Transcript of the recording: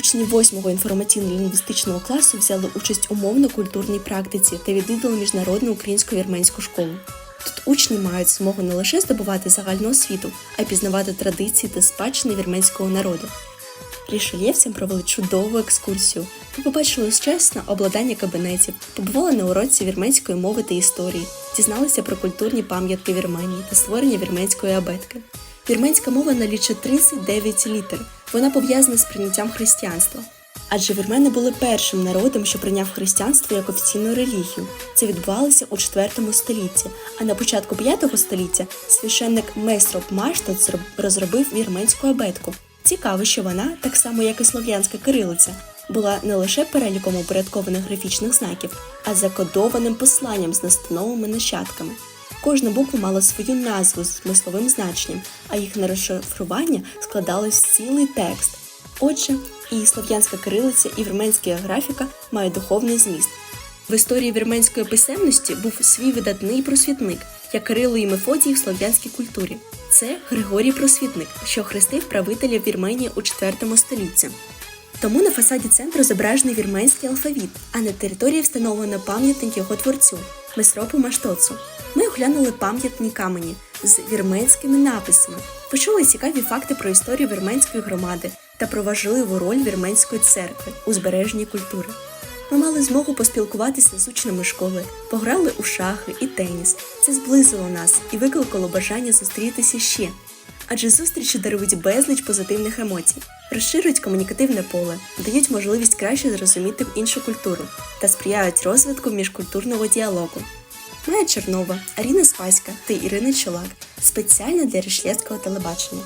Учні 8-го інформаційно-лінгвістичного класу взяли участь у мовно-культурній практиці та відвідали міжнародну українсько-вірменську школу. Тут учні мають змогу не лише здобувати загальну освіту, а й пізнавати традиції та спадщини вірменського народу. Рішельєвцям провели чудову екскурсію. Ми побачили сучасне обладнання кабінетів, побували на уроці вірменської мови та історії, дізналися про культурні пам'ятки Вірменії та створення вірменської абетки. Вірменська мова налічує 39 літер. Вона пов'язана з прийняттям християнства. Адже вірмени були першим народом, що прийняв християнство як офіційну релігію. Це відбувалося у 4 столітті, а на початку 5 століття священник Месроп Маштат зроб- розробив вірменську абетку. Цікаво, що вона, так само як і слов'янська кирилиця, була не лише переліком упорядкованих графічних знаків, а закодованим посланням з настановами нащадками. Кожна буква мала свою назву з смисловим значенням, а їхнє розшифрування складалось в цілий текст. Отже, і слов'янська кирилиця, і вірменська графіка мають духовний зміст. В історії вірменської писемності був свій видатний просвітник, як Кирило і Мефодій в слов'янській культурі. Це Григорій Просвітник, що хрестив правителя Вірменії у IV столітті. Тому на фасаді центру зображений вірменський алфавіт, а на території встановлено пам'ятник його творцю Месропу Маштоцу. Оглянули пам'ятні камені з вірменськими написами, почули цікаві факти про історію вірменської громади та про важливу роль вірменської церкви у збереженні культури. Ми мали змогу поспілкуватися з учнями школи, пограли у шахи і теніс. Це зблизило нас і викликало бажання зустрітися ще. Адже зустрічі дарують безліч позитивних емоцій, розширюють комунікативне поле, дають можливість краще зрозуміти іншу культуру та сприяють розвитку міжкультурного діалогу. Майя Чернова, Аріна Спаська та Ірина Чолак спеціально для Рішлєцького телебачення.